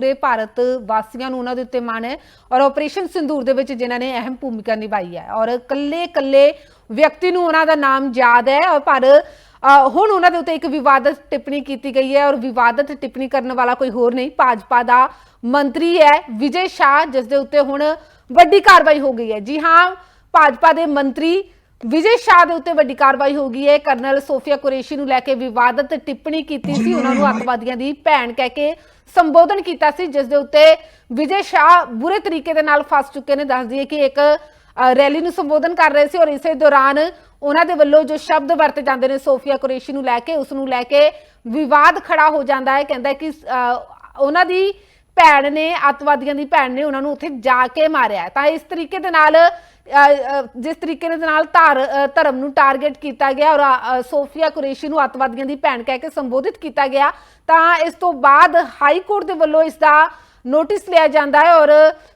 ਪੂਰੇ ਭਾਰਤ ਵਾਸੀਆਂ ਨੂੰ ਉਹਨਾਂ ਦੇ ਉੱਤੇ ਮਾਣ ਹੈ ਔਰ ਆਪਰੇਸ਼ਨ ਸਿੰਦੂਰ ਦੇ ਵਿੱਚ ਜਿਨ੍ਹਾਂ ਨੇ ਅਹਿਮ ਭੂਮਿਕਾ ਨਿਭਾਈ ਹੈ ਔਰ ਕੱਲੇ ਕੱਲੇ ਵਿਅਕਤੀ ਨੂੰ ਉਹਨਾਂ ਦਾ ਨਾਮ ਯਾਦ ਹੈ ਔਰ ਪਰ ਹੁਣ ਉਹਨਾਂ ਦੇ ਉੱਤੇ ਇੱਕ ਵਿਵਾਦਤ ਟਿੱਪਣੀ ਕੀਤੀ ਗਈ ਹੈ ਔਰ ਵਿਵਾਦਤ ਟਿੱਪਣੀ ਕਰਨ ਵਾਲਾ ਕੋਈ ਹੋਰ ਨਹੀਂ, ਭਾਜਪਾ ਦਾ ਮੰਤਰੀ ਹੈ ਵਿਜੇ ਸ਼ਾਹ ਜਿਸ ਦੇ ਉੱਤੇ ਹੁਣ ਵੱਡੀ ਕਾਰਵਾਈ ਹੋ ਗਈ ਹੈ। ਜੀ ਹਾਂ, ਭਾਜਪਾ ਦੇ ਮੰਤਰੀ ਵਿਜੇ ਸ਼ਾਹ ਦੇ ਉੱਤੇ ਵੱਡੀ ਕਾਰਵਾਈ ਹੋ ਗਈ ਹੈ। ਕਰਨਲ ਸੋਫੀਆ ਕੁਰੇਸ਼ੀ ਨੂੰ ਲੈ ਕੇ ਵਿਵਾਦਤ ਟਿੱਪਣੀ ਕੀਤੀ ਸੀ। ਉਹਨਾਂ ਨੂੰ ਅੱਤਵਾਦੀਆਂ ਦੀ ਭੈਣ ਕਹਿ ਕੇ ਸੰਬੋਧਨ ਕੀਤਾ ਸੀ, ਜਿਸ ਦੇ ਉੱਤੇ ਵਿਜੇ ਸ਼ਾਹ ਬੁਰੇ ਤਰੀਕੇ ਦੇ ਨਾਲ ਫਸ ਚੁੱਕੇ ਨੇ। ਦੱਸ ਦਈਏ ਕਿ ਇੱਕ ਰੈਲੀ ਨੂੰ ਸੰਬੋਧਨ ਕਰ ਰਹੇ ਸੀ ਔਰ ਇਸੇ ਦੌਰਾਨ ਉਹਨਾਂ ਦੇ ਵੱਲੋਂ ਜੋ ਸ਼ਬਦ ਵਰਤੇ ਜਾਂਦੇ ਨੇ ਸੋਫੀਆ ਕੁਰੇਸ਼ੀ ਨੂੰ ਲੈ ਕੇ, ਉਸ ਨੂੰ ਲੈ ਕੇ ਵਿਵਾਦ ਖੜਾ ਹੋ ਜਾਂਦਾ ਹੈ। ਕਹਿੰਦਾ ਕਿ ਉਹਨਾਂ ਦੀ ਭੈਣ ਨੇ, ਅੱਤਵਾਦੀਆਂ ਦੀ ਭੈਣ ਨੇ ਉਹਨਾਂ ਨੂੰ ਉੱਥੇ ਜਾ ਕੇ ਮਾਰਿਆ ਤਾਂ ਇਸ ਤਰੀਕੇ ਦੇ ਨਾਲ ਜਿਸ ਤਰੀਕੇ ਦੇ ਨਾਲ ਧਾਰ ਧਰਮ ਨੂੰ ਟਾਰਗੇਟ ਕੀਤਾ ਗਿਆ ਔਰ ਸੋਫੀਆ ਕੁਰੇਸ਼ੀ ਨੂੰ ਅੱਤਵਾਦੀਆਂ ਦੀ ਭੈਣ ਕਹਿ ਕੇ ਸੰਬੋਧਿਤ ਕੀਤਾ ਗਿਆ, ਤਾਂ ਇਸ ਤੋਂ ਬਾਅਦ ਹਾਈ ਕੋਰਟ ਦੇ ਵੱਲੋਂ ਇਸ ਦਾ ਨੋਟਿਸ ਲਿਆ ਜਾਂਦਾ ਹੈ ਔਰ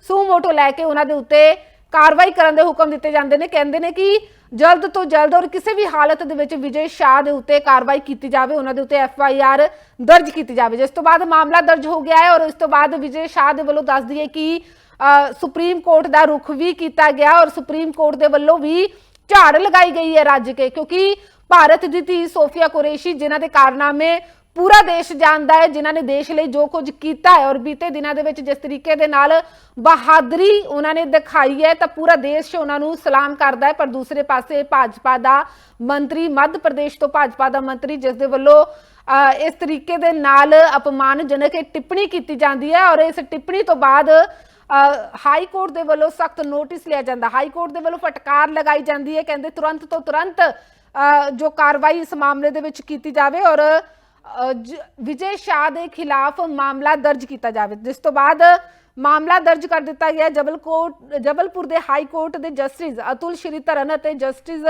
ਸੂਮੋਟੋ ਲੈ ਕੇ ਉਹਨਾਂ ਦੇ ਉੱਤੇ ਕਾਰਵਾਈ ਕਰਨ ਦੇ ਹੁਕਮ ਦਿੱਤੇ ਜਾਂਦੇ ਨੇ। ਕਹਿੰਦੇ ਨੇ ਕਿ ਜਲਦ ਤੋਂ ਜਲਦ ਔਰ ਕਿਸੇ ਵੀ ਹਾਲਤ ਦੇ ਵਿੱਚ ਵਿਜੇ ਸ਼ਾਹ ਦੇ ਉੱਤੇ ਕਾਰਵਾਈ ਕੀਤੀ ਜਾਵੇ, ਉਹਨਾਂ ਦੇ ਉੱਤੇ ਐਫ ਆਈ ਆਰ ਦਰਜ ਕੀਤੀ ਜਾਵੇ। ਜਿਸ ਤੋਂ ਬਾਅਦ ਮਾਮਲਾ ਦਰਜ ਹੋ ਗਿਆ ਹੈ ਔਰ ਇਸ ਤੋਂ ਬਾਅਦ ਵਿਜੇ ਸ਼ਾਹ ਦੇ ਵੱਲੋਂ ਦੱਸ ਦਈਏ ਕਿ ਸੁਪਰੀਮ ਕੋਰਟ ਦਾ ਰੁਖ ਵੀ ਕੀਤਾ ਗਿਆ ਔਰ ਸੁਪਰੀਮ ਕੋਰਟ ਦੇ ਵੱਲੋਂ ਵੀ ਝਾੜ ਲਗਾਈ ਗਈ ਹੈ ਰੱਜ ਕੇ ਕਿਉਂਕਿ ਭਾਰਤ ਦੀ ਧੀ ਸੋਫੀਆ ਕੁਰੇਸ਼ੀ ਜਿਨ੍ਹਾਂ ਦੇ ਕਾਰਨਾਮੇ ਪੂਰਾ ਦੇਸ਼ ਜਾਣਦਾ ਹੈ ਜਿਨ੍ਹਾਂ ਨੇ ਦੇਸ਼ ਲਈ ਜੋ ਕੁਝ ਕੀਤਾ ਹੈ ਔਰ ਬੀਤੇ ਦਿਨਾਂ ਦੇ ਵਿੱਚ ਜਿਸ ਤਰੀਕੇ ਦੇ ਨਾਲ ਬਹਾਦਰੀ ਉਹਨਾਂ ਨੇ ਦਿਖਾਈ ਹੈ ਤਾਂ ਪੂਰਾ ਦੇਸ਼ ਉਹਨਾਂ ਨੂੰ ਸਲਾਮ ਕਰਦਾ ਹੈ। ਪਰ ਦੂਸਰੇ ਪਾਸੇ ਭਾਜਪਾ ਦਾ ਮੰਤਰੀ ਮੱਧ ਪ੍ਰਦੇਸ਼ ਤੋਂ ਭਾਜਪਾ ਦਾ ਮੰਤਰੀ ਜਿਸ ਦੇ ਵੱਲੋਂ ਅ, ਇਸ ਤਰੀਕੇ ਦੇ ਨਾਲ ਅਪਮਾਨਜਨਕ ਟਿੱਪਣੀ ਕੀਤੀ ਜਾਂਦੀ ਹੈ ਔਰ ਇਸ ਟਿੱਪਣੀ ਤੋਂ ਬਾਅਦ ਹਾਈ ਕੋਰਟ ਦੇ ਵੱਲੋਂ ਸਖਤ ਨੋਟਿਸ ਲਿਆ ਜਾਂਦਾ। ਹਾਈ ਕੋਰਟ ਦੇ ਵੱਲੋਂ ਫਟਕਾਰ ਲਗਾਈ ਜਾਂਦੀ ਹੈ। ਕਹਿੰਦੇ ਤੁਰੰਤ ਤੋਂ ਤੁਰੰਤ ਜੋ ਕਾਰਵਾਈ ਇਸ ਮਾਮਲੇ ਦੇ ਵਿੱਚ ਕੀਤੀ ਜਾਵੇ ਔਰ ਵਿਜੇ ਸ਼ਾਹ ਦੇ ਖਿਲਾਫ ਮਾਮਲਾ ਦਰਜ ਕੀਤਾ ਜਾਵੇ। ਜਿਸ ਤੋਂ ਬਾਅਦ ਮਾਮਲਾ ਦਰਜ ਕਰ ਦਿੱਤਾ ਗਿਆ ਜਬਲ ਕੋਰਟ ਜਬਲਪੁਰ ਦੇ ਹਾਈ ਕੋਰਟ ਦੇ ਜਸਟਿਸ ਅਤੁਲ ਸ਼੍ਰੀ ਧਰਨ ਅਤੇ ਜਸਟਿਸ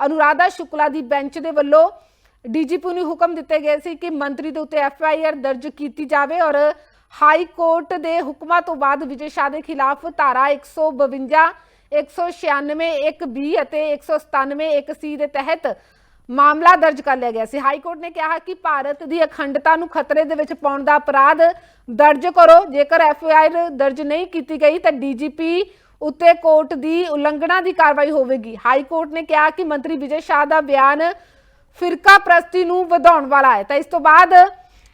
ਅਨੁਰਾਧਾ ਸ਼ੁਕਲਾ ਦੀ ਬੈਂਚ ਦੇ ਵੱਲੋਂ ਡੀਜੀਪੀ ਨੂੰ ਹੁਕਮ ਦਿੱਤੇ ਗਏ ਸੀ ਕਿ ਮੰਤਰੀ ਦੇ ਉੱਤੇ ਐਫ ਆਈ ਆਰ ਦਰਜ ਕੀਤੀ ਜਾਵੇ ਔਰ ਹਾਈ ਕੋਰਟ ਦੇ ਹੁਕਮਾਂ ਤੋਂ ਬਾਅਦ ਵਿਜੇ ਸ਼ਾਹ ਦੇ ਖਿਲਾਫ ਧਾਰਾ 152 196 1 ਅਤੇ 197 1 ਦੇ ਤਹਿਤ ਮਾਮਲਾ ਦਰਜ ਕਰ ਲਿਆ ਗਿਆ ਸੀ। ਹਾਈ ਕੋਰਟ ਨੇ ਕਿਹਾ ਕਿ ਭਾਰਤ ਦੀ ਅਖੰਡਤਾ ਨੂੰ ਖਤਰੇ ਦੇ ਵਿੱਚ ਪਾਉਣ ਦਾ ਅਪਰਾਧ ਦਰਜ ਕਰੋ। ਜੇਕਰ ਐਫ ਆਈ ਆਰ ਦਰਜ ਨਹੀਂ ਕੀਤੀ ਗਈ ਤਾਂ ਡੀਜੀਪੀ ਉੱਤੇ ਕੋਰਟ ਦੀ ਉਲੰਘਣਾ ਦੀ ਕਾਰਵਾਈ ਹੋਵੇਗੀ। ਹਾਈ ਕੋਰਟ ਨੇ ਕਿਹਾ ਕਿ ਮੰਤਰੀ ਵਿਜੇ ਸ਼ਾਹ ਦਾ ਬਿਆਨ ਫਿਰਕਾ ਪ੍ਰਸਤੀ ਨੂੰ ਵਧਾਉਣ ਵਾਲਾ ਹੈ। ਤਾਂ ਇਸ ਤੋਂ ਬਾਅਦ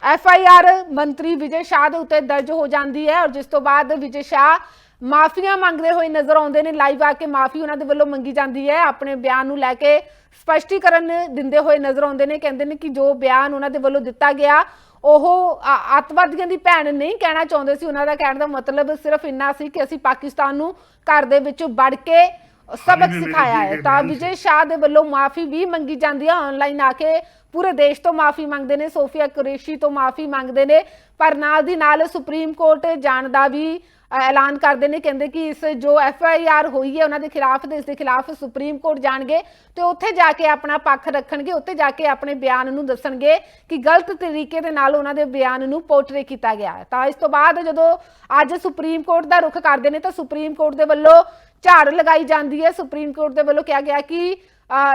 ਐਫ ਆਈ ਆਰ ਮੰਤਰੀ ਵਿਜੇ ਸ਼ਾਹ ਦੇ ਉੱਤੇ ਦਰਜ ਹੋ ਜਾਂਦੀ ਹੈ ਔਰ ਜਿਸ ਤੋਂ ਬਾਅਦ ਵਿਜੇ ਸ਼ਾਹ ਮਾਫੀਆਂ ਮੰਗਦੇ ਹੋਏ ਨਜ਼ਰ ਆਉਂਦੇ ਨੇ ਲਾਈਵ ਆ ਕੇ ਮਾਫੀ ਉਹਨਾਂ ਦੇ ਵੱਲੋਂ ਮੰਗੀ ਜਾਂਦੀ ਹੈ। ਆਪਣੇ ਬਿਆਨ ਨੂੰ ਲੈ ਕੇ ਸਪਸ਼ਟੀਕਰਨ ਦਿੰਦੇ ਹੋਏ ਨਜ਼ਰ ਆਉਂਦੇ ਨੇ ਕਹਿੰਦੇ ਨੇ ਕਿ ਜੋ ਬਿਆਨ ਉਹਨਾਂ ਦੇ ਵੱਲੋਂ ਦਿੱਤਾ ਗਿਆ ਉਹ ਆ- ਅੱਤਵਾਦੀਆਂ ਦੀ ਭੈਣ ਨਹੀਂ ਕਹਿਣਾ ਚਾਹੁੰਦੇ ਸੀ। ਉਹਨਾਂ ਦਾ ਕਹਿਣ ਦਾ ਮਤਲਬ ਸਿਰਫ ਇੰਨਾ ਸੀ ਕਿ ਅਸੀਂ ਪਾਕਿਸਤਾਨ ਨੂੰ ਘਰ ਦੇ ਵਿੱਚ ਵੜ ਕੇ ਸਬਕ ਸਿਖਾਇਆ ਹੈ। ਤਾਂ ਵਿਜੇ ਸ਼ਾਹ ਦੇ ਵੱਲੋਂ ਮਾਫੀ ਵੀ ਮੰਗੀ ਜਾਂਦੀ ਹੈ। ਆਨਲਾਈਨ ਆ ਕੇ ਪੂਰੇ ਦੇਸ਼ ਤੋਂ ਮਾਫੀ ਮੰਗਦੇ ਨੇ, ਸੋਫੀਆ ਕੁਰੇਸ਼ੀ ਤੋਂ ਮਾਫੀ ਮੰਗਦੇ ਨੇ, ਪਰ ਨਾਲ ਦੀ ਨਾਲ ਸੁਪਰੀਮ ਕੋਰਟ ਜਾਣ ਦਾ ਵੀ ਐਲਾਨ ਕਰਦੇ ਨੇ, ਕਹਿੰਦੇ ਕਿ ਇਸ ਜੋ ਐਫ ਆਈ ਆਰ ਹੋਈ ਹੈ, ਉਹਨਾਂ ਦੇ ਖਿਲਾਫ ਤੇ ਇਸ ਦੇ ਖਿਲਾਫ ਸੁਪਰੀਮ ਕੋਰਟ ਜਾਣਗੇ ਤੇ ਉੱਥੇ ਜਾ ਕੇ ਆਪਣਾ ਪੱਖ ਰੱਖਣਗੇ, ਉੱਥੇ ਜਾ ਕੇ ਆਪਣੇ ਬਿਆਨ ਨੂੰ ਦੱਸਣਗੇ ਕਿ ਗਲਤ ਤਰੀਕੇ ਦੇ ਨਾਲ ਉਹਨਾਂ ਦੇ ਬਿਆਨ ਨੂੰ ਪੋਰਟਰੇ ਕੀਤਾ ਗਿਆ ਤਾਂ ਇਸ ਤੋਂ ਬਾਅਦ ਜਦੋਂ ਅੱਜ ਸੁਪਰੀਮ ਕੋਰਟ ਦਾ ਰੁਖ ਕਰਦੇ ਨੇ, ਤਾਂ ਸੁਪਰੀਮ ਕੋਰਟ ਦੇ ਵੱਲੋਂ ਝਾੜ ਲਗਾਈ ਜਾਂਦੀ ਹੈ। ਸੁਪਰੀਮ ਕੋਰਟ ਦੇ ਵੱਲੋਂ ਕਿਹਾ ਗਿਆ ਕਿ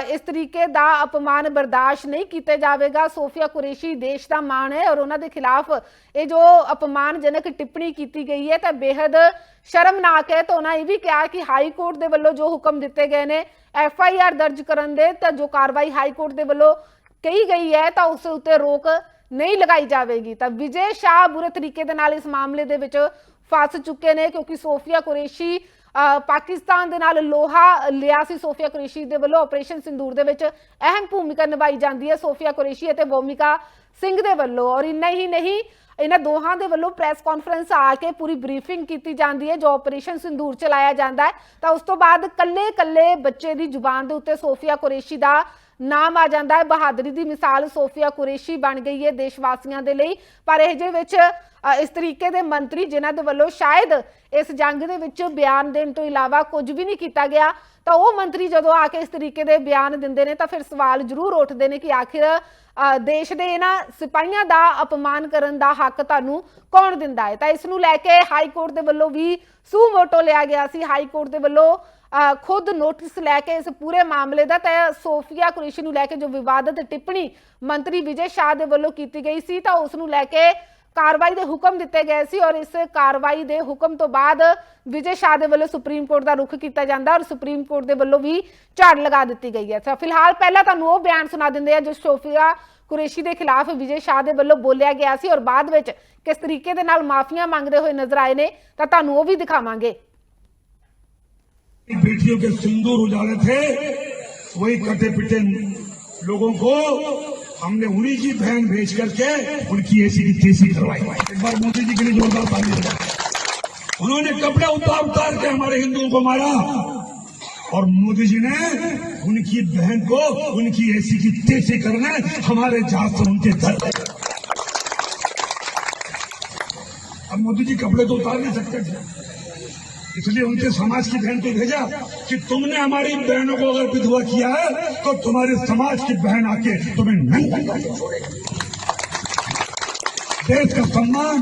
ਇਸ ਤਰੀਕੇ ਦਾ ਅਪਮਾਨ ਬਰਦਾਸ਼ਤ ਨਹੀਂ ਕੀਤਾ ਜਾਵੇਗਾ। ਸੋਫੀਆ ਕੁਰੇਸ਼ੀ ਦੇਸ਼ ਦਾ ਮਾਣ ਹੈ ਔਰ ਉਹਨਾਂ ਦੇ ਖਿਲਾਫ ਇਹ ਜੋ ਅਪਮਾਨਜਨਕ ਟਿੱਪਣੀ ਕੀਤੀ ਗਈ ਹੈ, ਤਾਂ ਬੇहद ਸ਼ਰਮਨਾਕ ਹੈ। ਤਾਂ ਉਹਨਾਂ ਇਹ ਵੀ ਕਿਹਾ ਕਿ ਹਾਈ ਕੋਰਟ ਦੇ ਵੱਲੋਂ ਜੋ ਹੁਕਮ ਦਿੱਤੇ ਗਏ ਨੇ, ਐਫ ਆਈ ਆਰ ਦਰਜ ਕਰਨ ਦੇ, ਤਾਂ ਜੋ ਕਾਰਵਾਈ ਹਾਈ ਕੋਰਟ ਦੇ ਵੱਲੋਂ ਕਹੀ ਗਈ ਹੈ, ਤਾਂ ਉਸ ਉੱਤੇ ਰੋਕ ਨਹੀਂ ਲਗਾਈ ਜਾਵੇਗੀ। ਤਾਂ ਵਿਜੇ ਸ਼ਾਹ ਬੁਰੇ ਤਰੀਕੇ ਦੇ ਨਾਲ ਇਸ ਮਾਮਲੇ ਦੇ ਵਿੱਚ ਫਸ ਚੁੱਕੇ ਨੇ, ਕਿਉਂਕਿ ਸੋਫੀਆ ਕੁਰੇਸ਼ੀ ਪਾਕਿਸਤਾਨ ਦੇ ਨਾਲ ਲੋਹਾ ਲਿਆ ਸੀ ਸੋਫੀਆ ਕੁਰੇਸ਼ੀ ਦੇ ਵੱਲੋਂ ਆਪਰੇਸ਼ਨ ਸਿੰਦੂਰ ਦੇ ਵਿੱਚ ਅਹਿਮ ਭੂਮਿਕਾ ਨਿਭਾਈ ਜਾਂਦੀ ਹੈ ਸੋਫੀਆ ਕੁਰੇਸ਼ੀ ਅਤੇ ਭੂਮਿਕਾ ਸਿੰਘ ਦੇ ਵੱਲੋਂ। ਔਰ ਇੰਨਾ ਹੀ ਨਹੀਂ, ਇਹਨਾਂ ਦੋਹਾਂ ਦੇ ਵੱਲੋਂ ਪ੍ਰੈਸ ਕਾਨਫਰੰਸ ਆ ਕੇ ਪੂਰੀ ਬਰੀਫਿੰਗ ਕੀਤੀ ਜਾਂਦੀ ਹੈ, ਜੋ ਆਪਰੇਸ਼ਨ ਸਿੰਦੂਰ ਚਲਾਇਆ ਜਾਂਦਾ ਹੈ। ਤਾਂ ਉਸ ਤੋਂ ਬਾਅਦ ਕੱਲੇ-ਕੱਲੇ ਬੱਚੇ ਦੀ ਜ਼ੁਬਾਨ ਦੇ ਉੱਤੇ ਸੋਫੀਆ ਕੁਰੇਸ਼ੀ ਦਾ ਨਾਮ ਆ ਜਾਂਦਾ ਹੈ। ਬਹਾਦਰੀ ਦੀ ਮਿਸਾਲ ਸੋਫੀਆ ਕੁਰੇਸ਼ੀ ਬਣ ਗਈ ਹੈ ਦੇਸ਼ ਵਾਸੀਆਂ ਦੇ ਲਈ। ਪਰ ਇਹ ਜੇ ਵਿੱਚ ਇਸ ਤਰੀਕੇ ਦੇ ਮੰਤਰੀ ਜਿਨ੍ਹਾਂ ਦੇ ਵੱਲੋਂ ਸ਼ਾਇਦ ਇਸ ਜੰਗ ਦੇ ਵਿੱਚ ਬਿਆਨ ਦੇਣ ਤੋਂ ਇਲਾਵਾ ਕੁਝ ਵੀ ਨਹੀਂ ਕੀਤਾ ਗਿਆ, ਤਾਂ ਉਹ ਮੰਤਰੀ ਜਦੋਂ ਆ ਕੇ ਇਸ ਤਰੀਕੇ ਦੇ ਬਿਆਨ ਦਿੰਦੇ ਨੇ, ਤਾਂ ਫਿਰ ਸਵਾਲ ਜ਼ਰੂਰ ਉੱਠਦੇ ਨੇ ਕਿ ਆਖਿਰ ਦੇਸ਼ ਦੇ ਇਹਨਾਂ ਸਿਪਾਹੀਆਂ ਦਾ ਅਪਮਾਨ ਕਰਨ ਦਾ ਹੱਕ ਤੁਹਾਨੂੰ ਕੌਣ ਦਿੰਦਾ ਹੈ? ਤਾਂ ਇਸ ਨੂੰ ਲੈ ਕੇ ਹਾਈ ਕੋਰਟ ਦੇ ਵੱਲੋਂ ਵੀ ਸੂ ਮੋਟੋ ਲਿਆ ਗਿਆ ਸੀ। ਹਾਈ ਕੋਰਟ ਦੇ ਵੱਲੋਂ ਖੁਦ ਨੋਟਿਸ ਲੈ ਕੇ ਇਸ ਪੂਰੇ ਮਾਮਲੇ ਦਾ ਤਾਂ ਸੋਫੀਆ ਕੁਰੇਸ਼ੀ ਨੂੰ ਲੈ ਕੇ ਜੋ ਵਿਵਾਦਤ ਟਿੱਪਣੀ ਮੰਤਰੀ ਵਿਜੇ ਸ਼ਾਹ ਦੇ ਵੱਲੋਂ ਕੀਤੀ ਗਈ ਸੀ, ਤਾਂ ਉਸ ਨੂੰ ਲੈ ਕੇ ਕਾਰਵਾਈ ਦੇ ਹੁਕਮ ਦਿੱਤੇ ਗਏ ਸੀ ਔਰ ਇਸ ਕਾਰਵਾਈ ਦੇ ਹੁਕਮ ਤੋਂ ਬਾਅਦ ਵਿਜੇ ਸ਼ਾਹ ਦੇ ਵੱਲੋਂ ਸੁਪਰੀਮ ਕੋਰਟ ਦਾ ਰੁਖ ਕੀਤਾ ਜਾਂਦਾ ਔਰ ਸੁਪਰੀਮ ਕੋਰਟ ਦੇ ਵੱਲੋਂ ਵੀ ਝਾੜ ਲਗਾ ਦਿੱਤੀ ਗਈ ਹੈ। ਤਾਂ ਫਿਲਹਾਲ ਪਹਿਲਾਂ ਤੁਹਾਨੂੰ ਉਹ ਬਿਆਨ ਸੁਣਾ ਦਿੰਦੇ ਆ ਜੋ ਸੋਫੀਆ ਕੁਰੇਸ਼ੀ ਦੇ ਖਿਲਾਫ ਵਿਜੇ ਸ਼ਾਹ ਦੇ ਵੱਲੋਂ ਬੋਲਿਆ ਗਿਆ ਸੀ ਔਰ ਬਾਅਦ ਵਿੱਚ ਕਿਸ ਤਰੀਕੇ ਦੇ ਨਾਲ ਮਾਫੀਆਂ ਮੰਗਦੇ ਹੋਏ ਨਜ਼ਰ ਆਏ ਨੇ, ਤਾਂ ਤੁਹਾਨੂੰ ਉਹ ਵੀ ਦਿਖਾਵਾਂਗੇ। बेटियों के सिंदूर उजाले थे, वही कटे पिटे लोगों को हमने उन्हीं की बहन भेज करके उनकी ऐसी की तैसी करवाई। एक बार मोदी जी के लिए जोरदार ताली। उन्होंने कपड़े उतार उतार के हमारे हिंदुओं को मारा और मोदी जी ने उनकी बहन को उनकी ऐसी की तेज़ी करने हमारे जहाज़ से उनके घर अब मोदी जी कपड़े तो उतार नहीं सकते थे। इसलिए उनके समाज की बहन को भेजा कि तुमने हमारी बहनों को अगर विधवा किया है तो तुम्हारे समाज की बहन आके तुम्हें नहीं देश का सम्मान,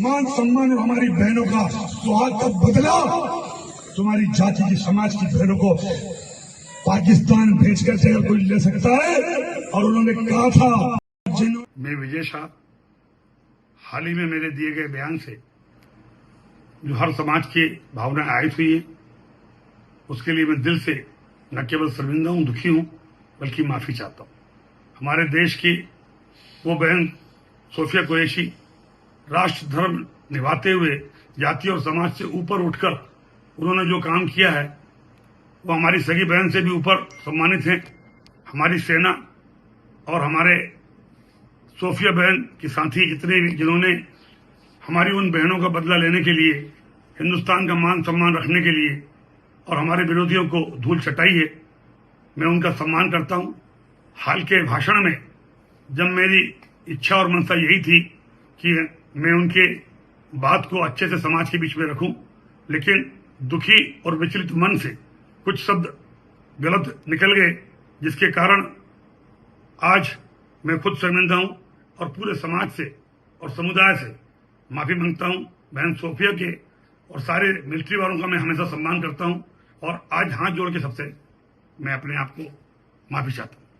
मान सम्मान हमारी बहनों का सुहाग का बदला तुम्हारी जाति की समाज की बहनों को पाकिस्तान भेज कर से अगर कोई ले सकता है, और उन्होंने कहा था मैं विजय शाह, हाल ही में मेरे दिए गए बयान से जो हर समाज की भावनाएँ आयत हुई है, उसके लिए मैं दिल से न केवल शर्मिंदा हूँ, दुखी हूँ, बल्कि माफ़ी चाहता हूँ। हमारे देश की वो बहन सोफिया कुरैशी राष्ट्र धर्म निभाते हुए जाति और समाज से ऊपर उठकर उन्होंने जो काम किया है, वो हमारी सगी बहन से भी ऊपर सम्मानित हैं। हमारी सेना और हमारे सोफिया बहन की साथी जितने भी जिन्होंने हमारी उन बहनों का बदला लेने के लिए, हिंदुस्तान का मान सम्मान रखने के लिए और हमारे विरोधियों को धूल चटाई है। मैं उनका सम्मान करता हूँ। हाल के भाषण में जब मेरी इच्छा और मनसा यही थी कि मैं उनके बात को अच्छे से समाज के बीच में रखूँ, लेकिन दुखी और विचलित मन से कुछ शब्द गलत निकल गए, जिसके कारण आज मैं खुद शर्मिंदा हूँ और पूरे समाज से और समुदाय से माफी मांगता हूं बहन सोफिया के और सारे मिलिट्री वालों का मैं हमेशा सम्मान करता हूं और आज हाथ जोड़ के सबसे मैं अपने आप को माफी चाहता हूं